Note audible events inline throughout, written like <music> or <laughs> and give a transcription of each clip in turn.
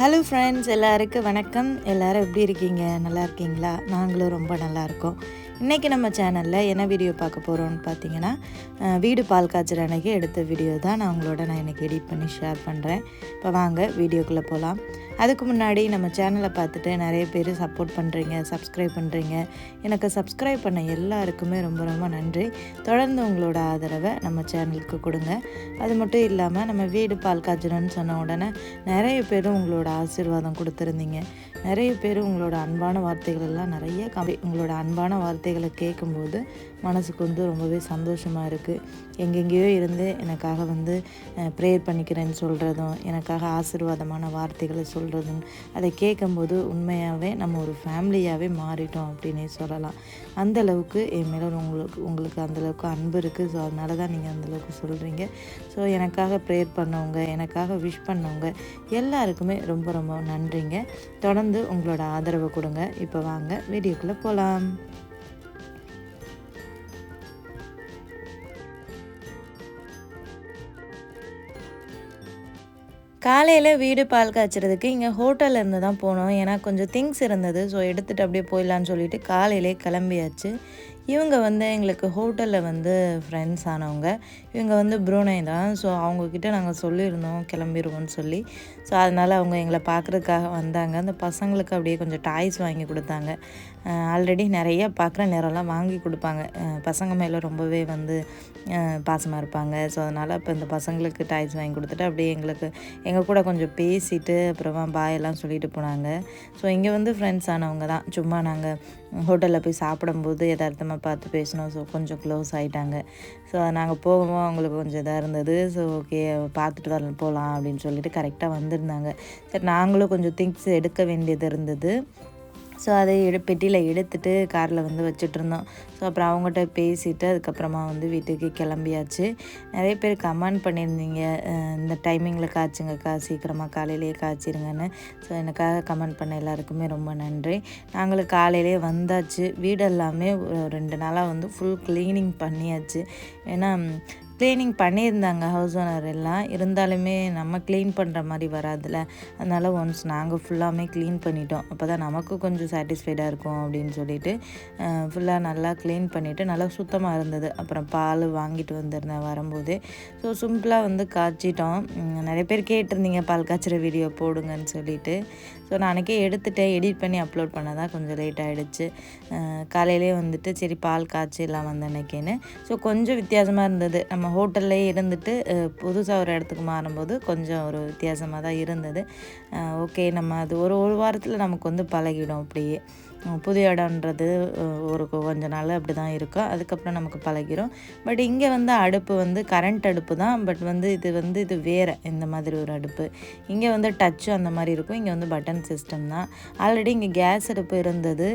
Hello friends எல்லாருக்கும் வணக்கம். எல்லாரும் எப்படி இருக்கீங்க? நல்லா இருக்கீங்களா? நாங்களும் ரொம்ப நல்லா இருக்கோம். இன்றைக்கி நம்ம சேனலில் என்ன வீடியோ பார்க்க போகிறோம்னு பார்த்தீங்கன்னா வீடு பால் காய்ச்சல் அன்னைக்கு எடுத்த வீடியோ தான் நான் உங்களோட நான் எனக்கு எடிட் பண்ணி ஷேர் பண்ணுறேன் இப்போ வாங்க வீடியோக்குள்ளே போகலாம் அதுக்கு முன்னாடி நம்ம சேனலை பார்த்துட்டு நிறைய பேர் சப்போர்ட் பண்ணுறீங்க சப்ஸ்கிரைப் பண்ணுறீங்க எனக்கு சப்ஸ்கிரைப் பண்ண எல்லாருக்குமே ரொம்ப ரொம்ப நன்றி. தொடர்ந்து உங்களோட ஆதரவை நம்ம சேனலுக்கு கொடுங்க. அது மட்டும் இல்லாமல் நம்ம வீடு பால் காய்ச்சணும்னு சொன்ன உடனே நிறைய பேர் உங்களோட ஆசீர்வாதம் கொடுத்துருந்தீங்க. நிறைய பேர் உங்களோட அன்பான வார்த்தைகள் எல்லாம் நிறைய கம்மி உங்களோட அன்பான வார்த்தைகளை கேட்கும்போது மனசுக்கு வந்து ரொம்பவே சந்தோஷமாக இருக்குது எங்கெங்கேயோ இருந்து எனக்காக வந்து ப்ரேயர் பண்ணிக்கிறேன்னு சொல்கிறதும் எனக்காக ஆசீர்வாதமான வார்த்தைகளை சொல்கிறதும் அதை கேட்கும்போது உண்மையாகவே நம்ம ஒரு ஃபேமிலியாகவே மாறிட்டோம் அப்படின்னே சொல்லலாம். அந்தளவுக்கு என் மேலே உங்களுக்கு உங்களுக்கு அந்தளவுக்கு அன்பு இருக்குது ஸோ அதனால தான் நீங்கள் அந்தளவுக்கு சொல்கிறீங்க ஸோ எனக்காக ப்ரேயர் பண்ணவங்க எனக்காக விஷ் பண்ணவங்க எல்லாருக்குமே ரொம்ப ரொம்ப நன்றிங்க. தொடர்ந்து உங்களோட ஆதரவை கொடுங்க. இப்போ வாங்க வீடியோக்குள்ளே போகலாம் காலையில் வீடு பால் காய்ச்சறதுக்கு இங்கே ஹோட்டல்லேருந்து தான் போனோம். ஏன்னா கொஞ்சம் திங்ஸ் இருந்தது. ஸோ எடுத்துகிட்டு அப்படியே போயிடலான்னு சொல்லிட்டு காலையிலே கிளம்பியாச்சு. இவங்க வந்து எங்களுக்கு ஹோட்டலில் வந்து ஃப்ரெண்ட்ஸ் ஆனவங்க. இவங்க வந்து ப்ரூனை தான். ஸோ அவங்கக்கிட்ட நாங்கள் சொல்லியிருந்தோம் கிளம்பிடுவோம்னு சொல்லி. ஸோ அதனால் அவங்க எங்களை பார்க்குறதுக்காக வந்தாங்க. அந்த பசங்களுக்கு அப்படியே கொஞ்சம் டாய்ஸ் வாங்கி கொடுத்தாங்க. ஆல்ரெடி நிறைய பார்க்குற நேரம்லாம் வாங்கி கொடுப்பாங்க. பசங்க மேலே ரொம்பவே வந்து பாசமாக இருப்பாங்க. ஸோ அதனால் இப்போ இந்த பசங்களுக்கு டாய்ஸ் வாங்கி கொடுத்துட்டு அப்படியே எங்களுக்கு எங்கள் கூட கொஞ்சம் பேசிட்டு அப்புறமா பாயெல்லாம் சொல்லிட்டு போனாங்க. ஸோ இங்கே வந்து ஃப்ரெண்ட்ஸ் ஆனவங்க தான். சும்மா நாங்கள் ஹோட்டலில் போய் சாப்பிடும்போது எதார்த்தமாக பார்த்து பேசினோம். ஸோ கொஞ்சம் க்ளோஸ் ஆகிட்டாங்க ஸோ நாங்கள் போகும்போது அவங்களுக்கு கொஞ்சம் இதாக இருந்தது. ஸோ ஓகே பார்த்துட்டு வர போகலாம் அப்படின்னு சொல்லிட்டு கரெக்டாக வந்திருந்தாங்க. சரி நாங்களும் கொஞ்சம் திங்ஸ் எடுக்க வேண்டியது இருந்தது. ஸோ அதை எடு பெட்டியில் எடுத்துட்டு காரில் வந்து வச்சுட்ருந்தோம். ஸோ அப்புறம் அவங்ககிட்ட பேசிவிட்டு அதுக்கப்புறமா வந்து வீட்டுக்கு கிளம்பியாச்சு. நிறைய பேர் கமெண்ட் பண்ணியிருந்தீங்க. இந்த டைமிங்கில் காய்ச்சுங்கக்கா சீக்கிரமாக காலையிலேயே காய்ச்சிருங்கன்னு. ஸோ எனக்காக கமெண்ட் பண்ண எல்லாருக்குமே ரொம்ப நன்றி. நாங்களும் காலையிலே வந்தாச்சு. வீடு எல்லாமே ஒரு ரெண்டு நாளாக வந்து ஃபுல் க்ளீனிங் பண்ணியாச்சு. ஏன்னா க்ளீனிங் பண்ணியிருந்தாங்க ஹவுஸ் ஓனர் எல்லாம். இருந்தாலுமே நம்ம க்ளீன் பண்ணுற மாதிரி வராதுல்ல. அதனால் ஒன்ஸ் நாங்கள் ஃபுல்லாமே க்ளீன் பண்ணிட்டோம். அப்போ தான் நமக்கு கொஞ்சம் சாட்டிஸ்ஃபைடாக இருக்கும் அப்படின்னு சொல்லிட்டு ஃபுல்லாக நல்லா க்ளீன் பண்ணிவிட்டு நல்லா சுத்தமாக இருந்தது. அப்புறம் பால் வாங்கிட்டு வந்திருந்தேன் வரும்போது. ஸோ சிம்பிளாக வந்து காய்ச்சிட்டோம். நிறைய பேர் கேட்டிருந்தீங்க பால் காய்ச்சிற வீடியோ போடுங்கன்னு சொல்லிட்டு. ஸோ நான் அன்றைக்கே எடுத்துட்டேன். எடிட் பண்ணி அப்லோட் பண்ண தான் கொஞ்சம் லேட் ஆகிடுச்சு காலையிலே வந்துட்டு சரி பால் காய்ச்சிலாம் வந்த அன்னைக்கேன்னு. ஸோ கொஞ்சம் வித்தியாசமாக இருந்தது. நம்ம ஹோட்டல்லே இருந்துட்டு புதுசாக ஒரு இடத்துக்கு மாறும்போது கொஞ்சம் ஒரு வித்தியாசமாக தான் இருந்தது ஓகே நம்ம அது ஒரு ஒரு வாரத்தில் நமக்கு வந்து பழகிடும் அப்படியே. புது இடம்ன்றது ஒரு கொஞ்ச நாள் அப்படி தான் இருக்கும். அதுக்கப்புறம் நமக்கு பழகிரும். பட் இங்கே வந்து அடுப்பு வந்து கரண்ட் அடுப்பு தான். பட் வந்து இது வந்து இது வேறு இந்த மாதிரி ஒரு அடுப்பு. இங்கே வந்து டச்சு அந்த மாதிரி இருக்கும். இங்கே வந்து பட்டன் சிஸ்டம் தான். ஆல்ரெடி இங்கே கேஸ் அடுப்பு இருந்தது.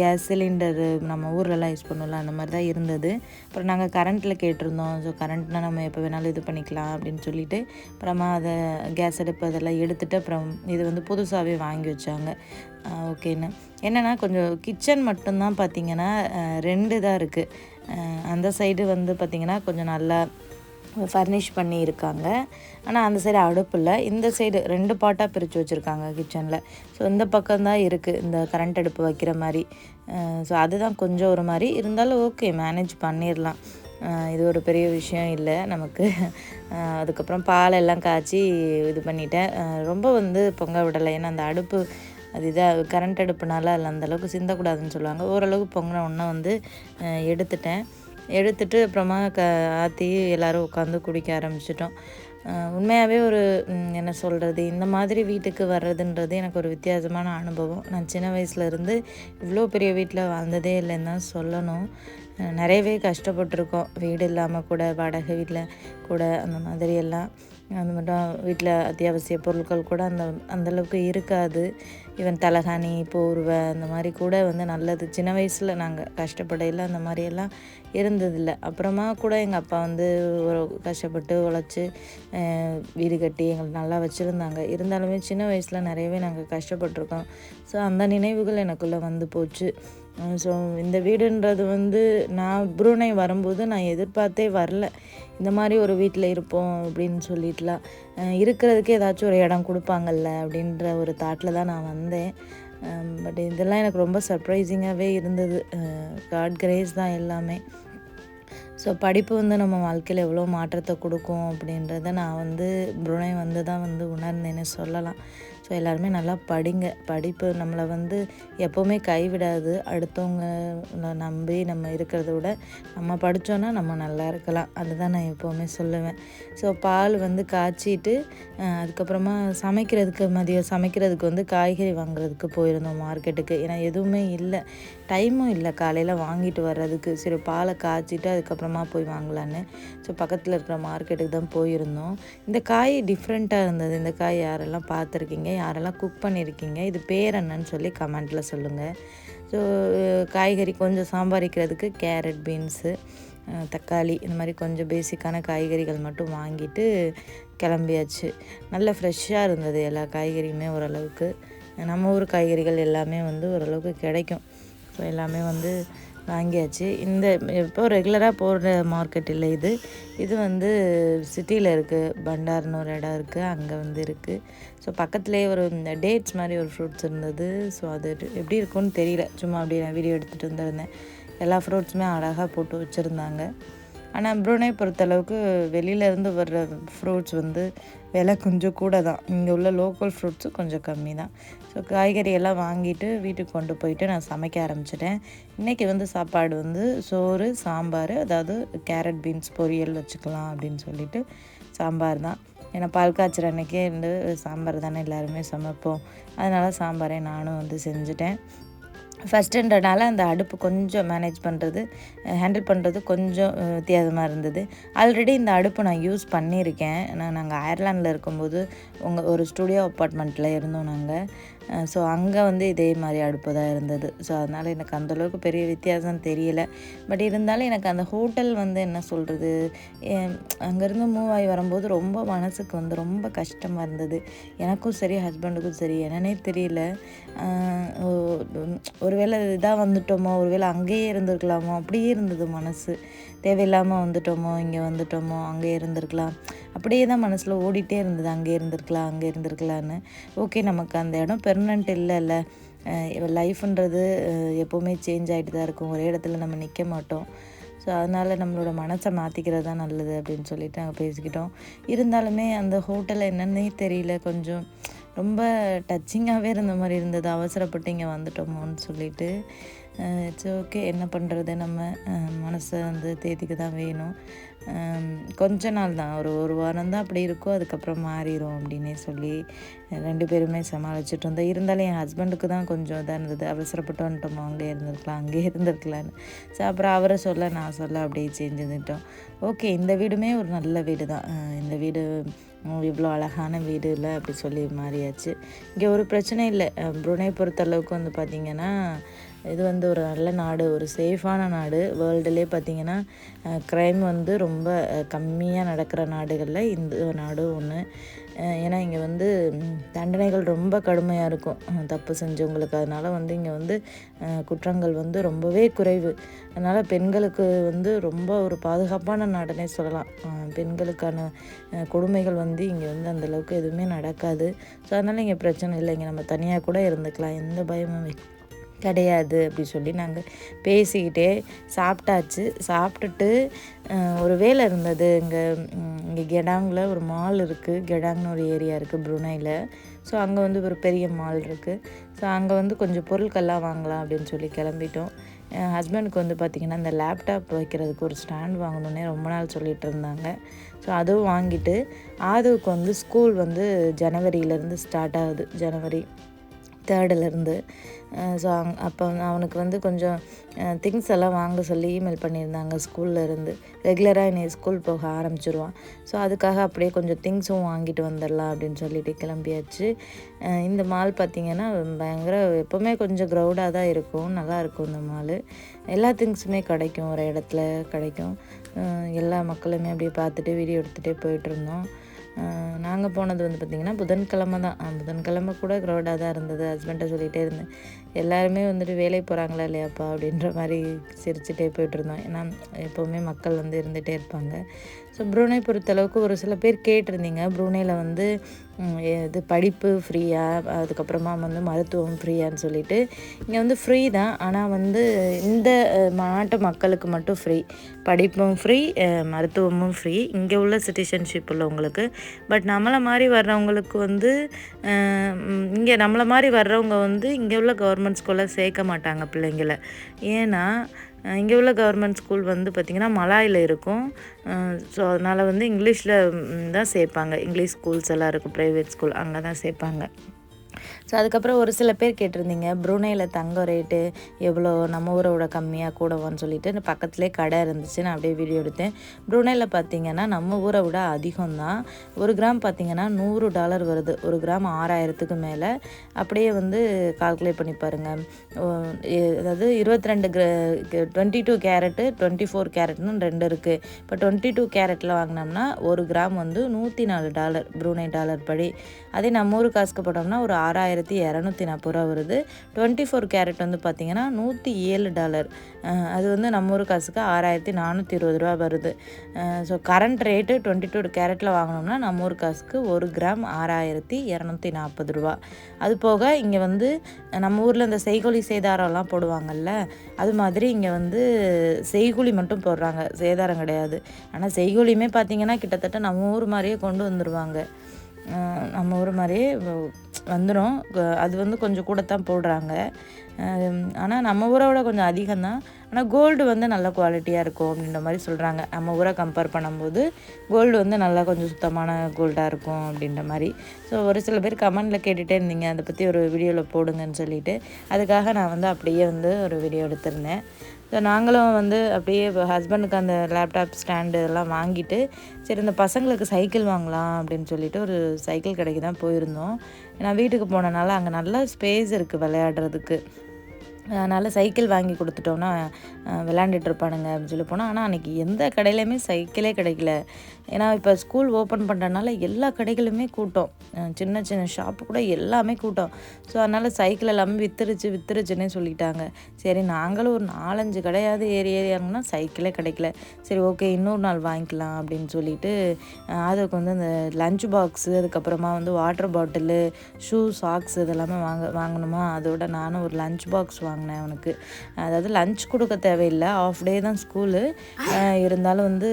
கேஸ் சிலிண்டரு நம்ம ஊர்லலாம் யூஸ் பண்ணல அந்த மாதிரி தான் இருந்தது. அப்புறம் நாங்கள் கரண்ட்டில் கேட்டிருந்தோம். ஸோ கரண்ட்னா நம்ம எப்போ வேணாலும் இது பண்ணிக்கலாம் அப்படின்னு சொல்லிட்டு அப்புறமா அதை கேஸ் அடுப்பு அதெல்லாம் எடுத்துகிட்டு அப்புறம் இது வந்து புதுசாகவே வாங்கி வச்சாங்க. ஓகேன்னு என்னென்னா கொஞ்சம் கிச்சன் மட்டும்தான் பார்த்தீங்கன்னா ரெண்டு தான் இருக்குது அந்த சைடு வந்து பார்த்திங்கன்னா கொஞ்சம் நல்லா ஃபர்னிஷ் பண்ணி இருக்காங்க. ஆனால் அந்த சைடு அடுப்பு இல்லை. இந்த சைடு ரெண்டு பாட்டாக பிரித்து வச்சுருக்காங்க கிச்சனில் ஸோ இந்த பக்கம்தான் இருக்குது இந்த கரண்ட் அடுப்பு வைக்கிற மாதிரி. ஸோ அதுதான் கொஞ்சம் ஒரு மாதிரி. இருந்தாலும் ஓகே மேனேஜ் பண்ணிடலாம் இது ஒரு பெரிய விஷயம் இல்லை நமக்கு. அதுக்கப்புறம் பாலெல்லாம் காய்ச்சி இது பண்ணிட்டேன். ரொம்ப வந்து பொங்க விடலை. ஏன்னா அந்த அடுப்பு அது இதாக கரண்ட் அடுப்புனால அதில் அந்தளவுக்கு சிந்தக்கூடாதுன்னு சொல்லுவாங்க. ஓரளவுக்கு பொங்கின ஒன்றை வந்து எடுத்துட்டேன். எடுத்துட்டு அப்புறமா க ஆற்றி எல்லோரும் உட்காந்து குடிக்க ஆரம்பிச்சிட்டோம். உண்மையாகவே ஒரு என்ன சொல்கிறது இந்த மாதிரி வீட்டுக்கு வர்றதுன்றது எனக்கு ஒரு வித்தியாசமான அனுபவம். நான் சின்ன வயசுலேருந்து இவ்வளோ பெரிய வீட்டில் வாழ்ந்ததே இல்லைன்னு தான் சொல்லணும். நிறையவே கஷ்டப்பட்டிருக்கோம். வீடு இல்லாமல் கூட வாடகை வீட்டில் கூட அந்த மாதிரி எல்லாம். அது மட்டும் வீட்டில் அத்தியாவசிய பொருட்கள் கூட அந்த அந்தளவுக்கு இருக்காது. ஈவன் தலகாணி போர்வை அந்த மாதிரி கூட வந்து நல்லது. சின்ன வயசில் நாங்கள் கஷ்டப்படையில் அந்த மாதிரியெல்லாம் இருந்ததில்லை. அப்புறமா கூட எங்கள் அப்பா வந்து ஒரு கஷ்டப்பட்டு உழைச்சி வீடு கட்டி எங்களை நல்லா வச்சுருந்தாங்க. இருந்தாலுமே சின்ன வயசில் நிறையவே நாங்கள் கஷ்டப்பட்டிருக்கோம். ஸோ அந்த நினைவுகள் எனக்குள்ளே வந்து போச்சு. ஸோ இந்த வீடுன்றது வந்து நான் புரூனை வரும்போது நான் எதிர்பார்த்தே வரல. இந்த மாதிரி ஒரு வீட்டில் இருப்போம் அப்படின்னு சொல்லிட்டுலாம். இருக்கிறதுக்கு ஏதாச்சும் ஒரு இடம் கொடுப்பாங்கல்ல அப்படின்ற ஒரு தாட்டில் தான் நான் வந்தேன். பட் இதெல்லாம் எனக்கு ரொம்ப சர்ப்ரைசிங்காகவே இருந்தது. காட் கிரேஸ் தான் எல்லாமே. ஸோ படிப்பு வந்து நம்ம வாழ்க்கையில் எவ்வளோ மாற்றத்தை கொடுக்கும் அப்படின்றத நான் வந்து புருனை வந்து தான் வந்து உணர்ந்தேன்னு சொல்லலாம். ஸோ எல்லாருமே நல்லா படிங்க. படிப்பு நம்மளை வந்து எப்போவுமே கைவிடாது. அடுத்தவங்க நம்பி நம்ம இருக்கிறத விட நம்ம படித்தோன்னா நம்ம நல்லா இருக்கலாம். அதுதான் நான் எப்போவுமே சொல்லுவேன். ஸோ பால் வந்து காய்ச்சிட்டு அதுக்கப்புறமா சமைக்கிறதுக்கு மதியம் சமைக்கிறதுக்கு வந்து காய்கறி வாங்குறதுக்கு போயிருந்தோம் மார்க்கெட்டுக்கு ஏன்னா எதுவுமே இல்லை. டைமும் இல்லை. காலையில் வாங்கிட்டு வர்றதுக்கு சரி பாலை காய்ச்சிட்டு அதுக்கப்புறமா போய் வாங்கலான்னு. ஸோ பக்கத்தில் இருக்கிற மார்க்கெட்டுக்கு தான் போயிருந்தோம். இந்த காய் டிஃப்ரெண்ட்டாக இருந்தது. இந்த காய் யாரெல்லாம் பார்த்துருக்கீங்க? யாரெல்லாம் குக் பண்ணியிருக்கீங்க இது பேர் என்னன்னு சொல்லி கமெண்ட்டில் சொல்லுங்கள் ஸோ காய்கறி கொஞ்சம் சாம்பார் வைக்கிறதுக்கு கேரட் பீன்ஸு தக்காளி இந்த மாதிரி கொஞ்சம் பேசிக்கான காய்கறிகள் மட்டும் வாங்கிட்டு கிளம்பியாச்சு. நல்லா ஃப்ரெஷ்ஷாக இருந்தது எல்லா காய்கறியுமே ஓரளவுக்கு. நம்ம ஊர் காய்கறிகள் எல்லாமே வந்து ஓரளவுக்கு கிடைக்கும். ஸோ எல்லாமே வந்து வாங்கியாச்சு. இந்த இப்போ ரெகுலராக போகிற மார்க்கெட் இல்லை இது. இது வந்து சிட்டியில் இருக்குது பண்டார்னு ஒரு இடம் இருக்குது அங்கே வந்து இருக்குது ஸோ பக்கத்துலேயே ஒரு இந்த டேட்ஸ் மாதிரி ஒரு ஃப்ரூட்ஸ் இருந்தது. ஸோ அது எப்படி இருக்கும்னு தெரியல. சும்மா அப்படி நான் வீடியோ எடுத்துகிட்டு வந்திருந்தேன். எல்லா ஃப்ரூட்ஸுமே அழகாக போட்டு வச்சுருந்தாங்க. ஆனால் ப்ரூனை பொறுத்தளவுக்கு வெளியிலேருந்து வர்ற ஃப்ரூட்ஸ் வந்து விலை கொஞ்சம் கூட தான் இங்கே உள்ள லோக்கல் ஃப்ரூட்ஸும் கொஞ்சம் கம்மி தான் ஸோ காய்கறி எல்லாம் வாங்கிட்டு வீட்டுக்கு கொண்டு போயிட்டு நான் சமைக்க ஆரம்பிச்சிட்டேன். இன்றைக்கி வந்து சாப்பாடு வந்து சோறு சாம்பார் அதாவது கேரட் பீன்ஸ் பொரியல் வச்சுக்கலாம் அப்படின்னு சொல்லிட்டு சாம்பார் தான். ஏன்னா பால் காய்ச்சற அன்றைக்கே வந்து சாம்பார் தானே எல்லாருமே சமைப்போம். அதனால் சாம்பாரே நானும் வந்து செஞ்சுட்டேன். ஃபஸ்ட்டுன்றனால அந்த அடுப்பு கொஞ்சம் மேனேஜ் பண்ணுறது ஹேண்டில் பண்ணுறது கொஞ்சம் வித்தியாசமாக இருந்தது. ஆல்ரெடி இந்த அடுப்பு நான் யூஸ் பண்ணியிருக்கேன். நான் நாங்கள் அயர்லாண்டில் இருக்கும்போது உங்கள் ஒரு ஸ்டுடியோ அப்பார்ட்மெண்ட்டில் இருந்தோம் நாங்கள் ஸோ அங்கே வந்து இதே மாதிரி அடுப்பு தான் இருந்தது. ஸோ அதனால் எனக்கு அந்தளவுக்கு பெரிய வித்தியாசம் தெரியல. பட் இருந்தாலும் எனக்கு அந்த ஹோட்டல் வந்து என்ன சொல்கிறது அங்கேருந்து மூவ் ஆகி வரும்போது ரொம்ப மனசுக்கு வந்து ரொம்ப கஷ்டமாக இருந்தது. எனக்கும் சரி ஹஸ்பண்டுக்கும் சரி என்னன்னே தெரியல. ஒருவேளை இதாக வந்துட்டோமோ ஒருவேளை அங்கேயே இருந்திருக்கலாமோ அப்படியே இருந்தது மனசு. தேவையில்லாமல் வந்துட்டோமோ இங்கே வந்துட்டோமோ அங்கேயே இருந்திருக்கலாம். அப்படியே தான் மனசில் ஓடிட்டே இருந்தது. அங்கே இருந்திருக்கலாம் அங்கே இருந்திருக்கலான்னு ஓகே நமக்கு அந்த இடம் பெர்மனண்ட் இல்லைல்ல. லைஃப்ன்றது எப்போவுமே சேஞ்ச் ஆகிட்டு தான் இருக்கும். ஒரே இடத்துல நம்ம நிற்க மாட்டோம். ஸோ அதனால் நம்மளோட மனசை மாற்றிக்கிறது தான் நல்லது அப்படின்னு சொல்லிட்டு நாங்கள் பேசிக்கிட்டோம். இருந்தாலுமே அந்த ஹோட்டலில் என்னன்னே தெரியல. கொஞ்சம் ரொம்ப டச்சிங்காகவே இருந்த மாதிரி இருந்தது. அவசரப்பட்டு இங்கே வந்துட்டோமோன்னு சொல்லிட்டு. இட்ஸ் ஓகே என்ன பண்ணுறது நம்ம மனசை வந்து தேதிக்கு தான் வேணும். கொஞ்ச நாள் தான். ஒரு ஒரு வாரம் தான் அப்படி இருக்கும். அதுக்கப்புறம் மாறிடும் அப்படின்னே சொல்லி ரெண்டு பேருமே சமாளிச்சுட்டு இருந்தோம். இருந்தாலும் என் ஹஸ்பண்டுக்கு தான் கொஞ்சம் இதாக இருந்தது. அவசரப்பட்டு வந்துட்டோமோ அங்கே இருந்திருக்கலாம் அங்கே இருந்திருக்கலான்னு ஸோ அப்புறம் அவரை சொல்ல நான் சொல்ல அப்படியே செஞ்சுட்டோம் ஓகே இந்த வீடுமே ஒரு நல்ல வீடு தான் இந்த வீடு இவ்வளோ அழகான வீடு இல்லை அப்படி சொல்லி மாறியாச்சு. இங்கே ஒரு பிரச்சனை இல்லை. அஹ், புருனை பொறுத்தளவுக்கு வந்து பார்த்திங்கன்னா இது வந்து ஒரு நல்ல நாடு ஒரு சேஃபான நாடு. வேர்ல்டுலேயே பார்த்திங்கன்னா க்ரைம் வந்து ரொம்ப கம்மியாக நடக்கிற நாடுகளில் இந்த நாடும் ஒன்று ஏன்னா இங்கே வந்து தண்டனைகள் ரொம்ப கடுமையாக இருக்கும். தப்பு செஞ்சவங்களுக்கு. அதனால் வந்து இங்கே வந்து குற்றங்கள் வந்து ரொம்பவே குறைவு. அதனால் பெண்களுக்கு வந்து ரொம்ப ஒரு பாதுகாப்பான நாடுனே சொல்லலாம். பெண்களுக்கான கொடுமைகள் வந்து இங்கே வந்து அந்தளவுக்கு எதுவுமே நடக்காது. ஸோ அதனால் இங்கே பிரச்சனை இல்லை. இங்கே நம்ம தனியாக கூட இருந்துக்கலாம். எந்த பயமும் கிடையாது அப்படி சொல்லி நாங்கள் பேசிக்கிட்டே சாப்பிட்டாச்சு. சாப்பிட்டுட்டு ஒரு வேலை இருந்தது. இங்கே இங்கே கெடாங்கில் ஒரு மால் இருக்குது கெடாங்னு ஒரு ஏரியா இருக்குது ப்ருனையில் ஸோ அங்கே வந்து ஒரு பெரிய மால் இருக்குது ஸோ அங்கே வந்து கொஞ்சம் பொருட்கள்லாம் வாங்கலாம் அப்படின்னு சொல்லி கிளம்பிட்டோம். என் ஹஸ்பண்டுக்கு வந்து பார்த்திங்கன்னா இந்த லேப்டாப் வைக்கிறதுக்கு ஒரு ஸ்டாண்ட் வாங்கணுன்னே ரொம்ப நாள் சொல்லிகிட்டு இருந்தாங்க. ஸோ அதுவும் வாங்கிட்டு ஆதுவுக்கு வந்து ஸ்கூல் வந்து ஜனவரியிலேருந்து ஸ்டார்ட் ஆகுது. ஜனவரி தேர்டிலேருந்து ஸோ அங் அப்போ அவனுக்கு வந்து கொஞ்சம் திங்ஸ் எல்லாம் வாங்க சொல்லி இமெயில் பண்ணியிருந்தாங்க ஸ்கூல்லேருந்து. ரெகுலராக என்னை ஸ்கூல் போக ஆரம்பிச்சிருவான். ஸோ அதுக்காக அப்படியே கொஞ்சம் திங்ஸும் வாங்கிட்டு வந்துடலாம் அப்படின்னு சொல்லிட்டு கிளம்பியாச்சு. இந்த மால் பார்த்திங்கன்னா பயங்கர எப்போவுமே கொஞ்சம் க்ரௌடாக தான் இருக்கும். நல்லா இருக்கும் இந்த மால் எல்லா திங்ஸுமே கிடைக்கும். ஒரு இடத்துல கிடைக்கும். எல்லா மக்களுமே அப்படியே பார்த்துட்டு வீடியோ எடுத்துகிட்டே போயிட்டுருந்தோம் நாங்கள் போனது வந்து பார்த்திங்கன்னா புதன்கிழமை தான். புதன்கிழமை கூட க்ரௌடாக தான் இருந்தது. ஹஸ்பண்ட்டை சொல்லிகிட்டே இருந்தேன். எல்லாருமே வந்துட்டு வேலைக்கு போகிறாங்களா இல்லையாப்பா அப்படின்ற மாதிரி சிரிச்சுட்டே போயிட்டுருந்தோம் ஏன்னா எப்போவுமே மக்கள் வந்து இருந்துகிட்டே இருப்பாங்க. ஸோ ப்ரூனை பொறுத்தளவுக்கு ஒரு சில பேர் கேட்டிருந்தீங்க. ப்ரூனேயில் வந்து இது படிப்பு ஃப்ரீயாக அதுக்கப்புறமா வந்து மருத்துவம் ஃப்ரீயான்னு சொல்லிட்டு. இங்கே வந்து ஃப்ரீ தான். ஆனால் வந்து இந்த நாட்டு மக்களுக்கு மட்டும் ஃப்ரீ படிப்பும் ஃப்ரீ மருத்துவமும் ஃப்ரீ இங்கே உள்ள சிட்டிசன்ஷிப் உள்ளவங்களுக்கு. பட் நம்மளை மாதிரி வர்றவங்களுக்கு வந்து இங்கே நம்மளை மாதிரி வர்றவங்க வந்து இங்கே உள்ள கவர்மெண்ட் ஸ்கூலில் சேர்க்க மாட்டாங்க பிள்ளைங்களை. ஏன்னா இங்கே உள்ள கவர்மெண்ட் ஸ்கூல் வந்து பார்த்திங்கன்னா மலாயில் இருக்கும். ஸோ அதனால் வந்து இங்கிலீஷில் தான் சேர்ப்பாங்க. இங்கிலீஷ் ஸ்கூல்ஸ் எல்லாம் இருக்கும் ப்ரைவேட் ஸ்கூல் அங்கே தான் சேர்ப்பாங்க. ஸோ அதுக்கப்புறம் ஒரு சில பேர் கேட்டிருந்தீங்க ப்ரூனேயில் தங்கம் ரேட்டு எவ்வளோ நம்ம ஊரோட கம்மியாக கூடவான்னு சொல்லிட்டு. பக்கத்துலேயே கடை இருந்துச்சு நான் அப்படியே வீடியோ எடுத்தேன். ப்ரூனேயில் பார்த்தீங்கன்னா நம்ம ஊரை விட அதிகம் தான் ஒரு கிராம் பார்த்தீங்கன்னா நூறு டாலர் வருது. ஒரு கிராம் ஆறாயிரத்துக்கு மேலே. அப்படியே வந்து கால்குலேட் பண்ணி பாருங்கள் அதாவது இருபத்தி ரெண்டு twenty two carat twenty four கேரட்னு ரெண்டு இருக்குது இப்போ டுவெண்ட்டி டூ கேரட்டில் வாங்கினோம்னா ஒரு கிராம் வந்து நூற்றி நாலு டாலர் ப்ரூனே டாலர் படி. அதே நம்ம ஊர் காசுக்கு போட்டோம்னா ஒரு ஆறாயிரம் ஆறாயிரத்தி இரநூத்தி நாற்பது ரூபா வருது. டுவெண்ட்டி ஃபோர் கேரட் வந்து பார்த்திங்கன்னா நூற்றி ஏழு டாலர் அது வந்து நம்ம ஊர் காசுக்கு ஆறாயிரத்தி நானூற்றி இருபது ரூபா வருது. So current rate twenty two கேரட்டில் வாங்கினோம்னா நம்ம ஊர் காசுக்கு ஒரு கிராம் ஆறாயிரத்தி இரநூத்தி நாற்பது ரூபா. அது போக இங்கே வந்து நம்ம ஊரில் இந்த செய்கொலி சேதாரம்லாம் போடுவாங்கல்ல அது மாதிரி இங்கே வந்து செய்கூலி மட்டும் போடுறாங்க. சேதாரம் கிடையாது. ஆனால் செய்கூலியுமே பார்த்திங்கன்னா கிட்டத்தட்ட நம்ம ஊர் மாதிரியே கொண்டு வந்துடுவாங்க நம்ம ஊர் மாதிரியே வந்துடும் அது வந்து கொஞ்சம் கூட தான் போடுறாங்க ஆனால் நம்ம ஊரை விட கொஞ்சம் அதிகம்தான். ஆனால் கோல்டு வந்து நல்ல குவாலிட்டியாக இருக்கும் அப்படின்ற மாதிரி சொல்கிறாங்க நம்ம ஊரை கம்பேர் பண்ணும்போது கோல்டு வந்து நல்லா கொஞ்சம் சுத்தமான கோல்டாக இருக்கும் அப்படின்ற மாதிரி. ஸோ ஒரு சில பேர் கமெண்டில் கேட்டுகிட்டே இருந்தீங்க. அதை பற்றி ஒரு வீடியோவில் போடுங்கன்னு சொல்லிட்டு. அதுக்காக நான் வந்து அப்படியே வந்து ஒரு வீடியோ எடுத்திருந்தேன். ஸோ நாங்களும் வந்து அப்படியே ஹஸ்பண்டுக்கு அந்த லேப்டாப் ஸ்டாண்டு இதெல்லாம் வாங்கிட்டு சரி இந்த பசங்களுக்கு சைக்கிள் வாங்கலாம் அப்படின்னு சொல்லிட்டு ஒரு சைக்கிள் கடைக்கு தான் போயிருந்தோம். நான் வீட்டுக்கு போனனால அங்கே நல்ல ஸ்பேஸ் இருக்குது விளையாடுறதுக்கு. அதனால் சைக்கிள் வாங்கி கொடுத்துட்டோன்னா அஹ், விளையாண்டுட்டு இருப்பானுங்க அப்படின்னு சொல்லி போனால் ஆனால் அன்றைக்கி எந்த கடையிலையுமே சைக்கிளே கிடைக்கல. ஏன்னா இப்போ ஸ்கூல் ஓப்பன் பண்ணுறனால எல்லா கடைகளுமே கூட்டம். சின்ன சின்ன ஷாப்பு கூட எல்லாமே கூட்டம். ஸோ அதனால் சைக்கிள் எல்லாமே வித்துருச்சு வித்துருச்சுன்னே சொல்லிட்டாங்க. சரி நாங்களும் ஒரு நாலஞ்சு கடையாவது ஏறி ஏறி சைக்கிளே கிடைக்கல. சரி ஓகே இன்னொரு நாள் வாங்கிக்கலாம் அப்படின்னு சொல்லிட்டு அதுக்கு வந்து அந்த லஞ்ச் பாக்ஸு அதுக்கப்புறமா வந்து வாட்டர் பாட்டிலு ஷூ சாக்ஸ் இதெல்லாமே வாங்க வாங்கணுமா? அதோட நானும் ஒரு லஞ்ச் பாக்ஸ் வாங்கினேன் அவனுக்கு. அதாவது லஞ்ச் கொடுக்க தேவையில்லை ஆஃப் டே தான் ஸ்கூலு இருந்தாலும் வந்து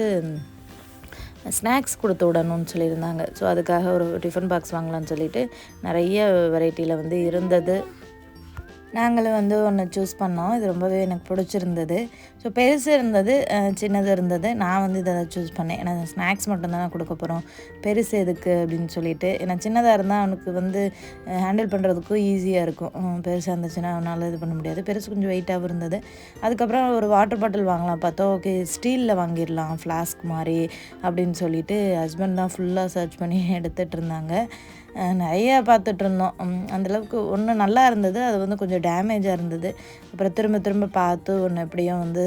ஸ்நாக்ஸ் கொடுத்து விடணும்னு சொல்லியிருந்தாங்க. ஸோ அதுக்காக ஒரு டிஃபன் பாக்ஸ் வாங்கலாம்னு சொல்லிட்டு நிறைய வெரைட்டியில் வந்து இருந்தது. நாங்களும் வந்து ஒன்று சூஸ் பண்ணோம். இது ரொம்பவே எனக்கு பிடிச்சிருந்தது. ஸோ பெருசு இருந்தது சின்னது இருந்தது. நான் வந்து இதை சூஸ் பண்ணேன். ஏன்னா ஸ்நாக்ஸ் மட்டும்தான் கொடுக்க போகிறோம் பெருசு எதுக்கு அப்படின்னு சொல்லிட்டு. ஏன்னா சின்னதாக இருந்தால் அவனுக்கு வந்து ஹேண்டில் பண்ணுறதுக்கும் ஈஸியாக இருக்கும். பெருசாக இருந்துச்சுன்னா அவனால் இது பண்ண முடியாது. பெருசு கொஞ்சம் வெயிட்டாகவும் இருந்தது. அதுக்கப்புறம் ஒரு வாட்டர் பாட்டில் வாங்கலாம் பார்த்தோம். ஓகே ஸ்டீலில் வாங்கிடலாம் ஃப்ளாஸ்க் மாதிரி அப்படின்னு சொல்லிட்டு ஹஸ்பண்ட் தான் ஃபுல்லாக சர்ச் பண்ணி <laughs> எடுத்துகிட்டு இருந்தாங்க. நிறையா பார்த்துட்ருந்தோம் பார்த்துட்டு இருந்தோம். அந்தளவுக்கு ஒன்று நல்லா இருந்தது. அது வந்து கொஞ்சம் டேமேஜாக இருந்தது. அப்புறம் திரும்ப திரும்ப பார்த்து ஒன்று எப்படியும் வந்து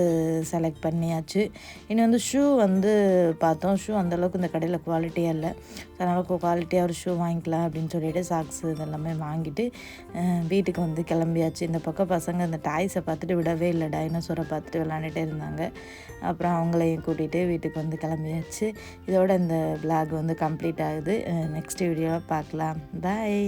செலக்ட் பண்ணியாச்சு. இனி வந்து ஷூ வந்து பார்த்தோம். ஷூ அந்தளவுக்கு இந்த கடையில் குவாலிட்டியாக இல்லை. அதனால் குவாலிட்டியாக ஒரு ஷூ வாங்கிக்கலாம் அப்படின்னு சொல்லிட்டு சாக்ஸ் இதெல்லாமே வாங்கிட்டு வீட்டுக்கு வந்து கிளம்பியாச்சு. இந்த பக்கம் பசங்க இந்த டாய்ஸை பார்த்துட்டு விடவே இல்லை. டைனோசரை பார்த்துட்டு விளாண்டுட்டே இருந்தாங்க. அப்புறம் அவங்களையும் கூட்டிகிட்டு வீட்டுக்கு வந்து கிளம்பியாச்சு. இதோட இந்த vlog வந்து கம்ப்ளீட் ஆகுது. நெக்ஸ்ட் வீடியோவில் பார்க்கலாம். பாய்